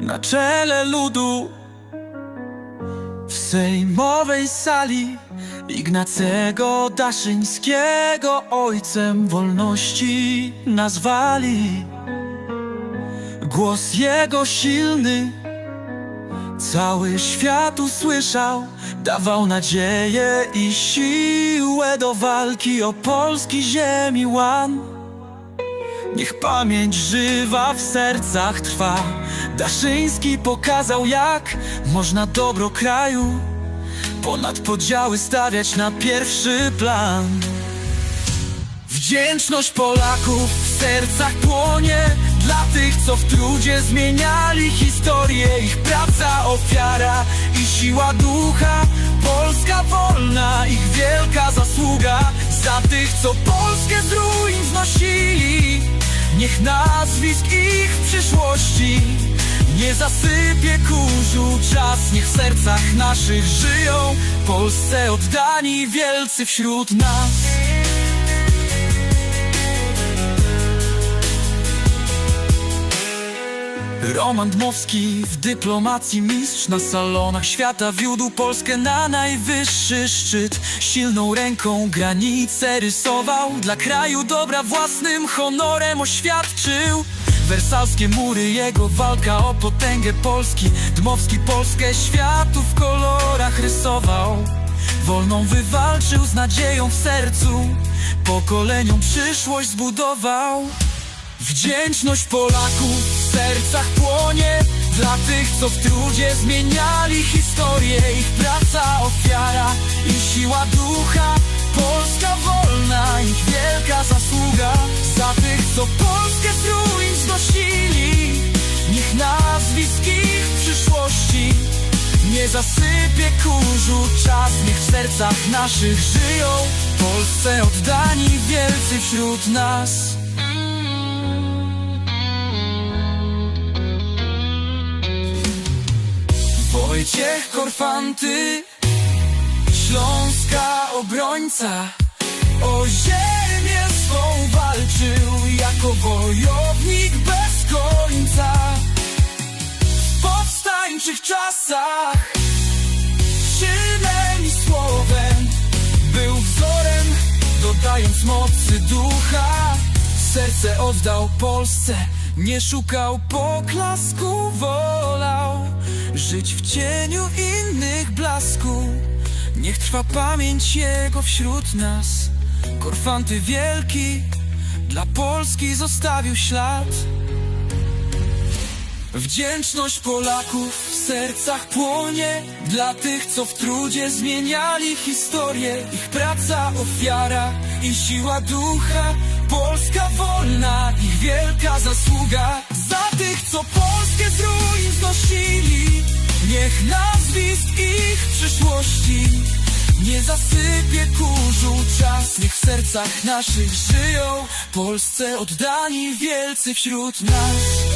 na czele ludu. W sejmowej sali Ignacego Daszyńskiego Ojcem wolności nazwali. Głos jego silny Cały świat usłyszał. Dawał nadzieję i siłę do walki o polski ziemi łan Niech pamięć żywa w sercach trwa. Daszyński pokazał jak można dobro kraju Ponad podziały stawiać na pierwszy plan. Wdzięczność Polaków w sercach płonie Dla tych, co w trudzie zmieniali historię. Ich praca, ofiara i siła ducha. Polska wolna, ich wielka zasługa. Za tych, co Polskę z ruin wznosili Niech nazwisk ich w przyszłości nie zasypie kurzu. Czas Niech w sercach naszych żyją. Polsce oddani wielcy wśród nas Roman Dmowski w dyplomacji mistrz Na salonach świata. Wiódł Polskę na najwyższy szczyt. Silną ręką granice rysował. Dla kraju dobra własnym honorem oświadczył. Wersalskie mury, jego walka o potęgę Polski. Dmowski Polskę światu w kolorach rysował. Wolną wywalczył z nadzieją w sercu. Pokoleniom przyszłość zbudował. Wdzięczność Polaków sercach płonie. Dla tych, co w trudzie zmieniali historię Ich praca, ofiara i siła ducha. Polska wolna, ich wielka zasługa. Za tych, co Polskę z ruin znosili Niech nazwisk ich w przyszłości nie zasypie kurzu. Czas Niech w sercach naszych żyją. Polsce oddani wielcy wśród nas Wojciech Korfanty Śląska obrońca. O ziemię swą walczył Jako wojownik bez końca. W powstańczych czasach Czynem i słowem Był wzorem Dodając mocy ducha. Serce oddał Polsce Nie szukał poklasku Wolał żyć w cieniu innych blasku. Niech trwa pamięć Jego wśród nas. Korfanty wielki Dla Polski zostawił ślad. Wdzięczność Polaków w sercach płonie. Dla tych, co w trudzie zmieniali historię. Ich praca, ofiara i siła ducha. Polska wolna, ich wielka zasługa nazwisk ich przyszłości nie zasypie kurzu. Czas Niech w sercach naszych żyją. Polsce oddani wielcy wśród nas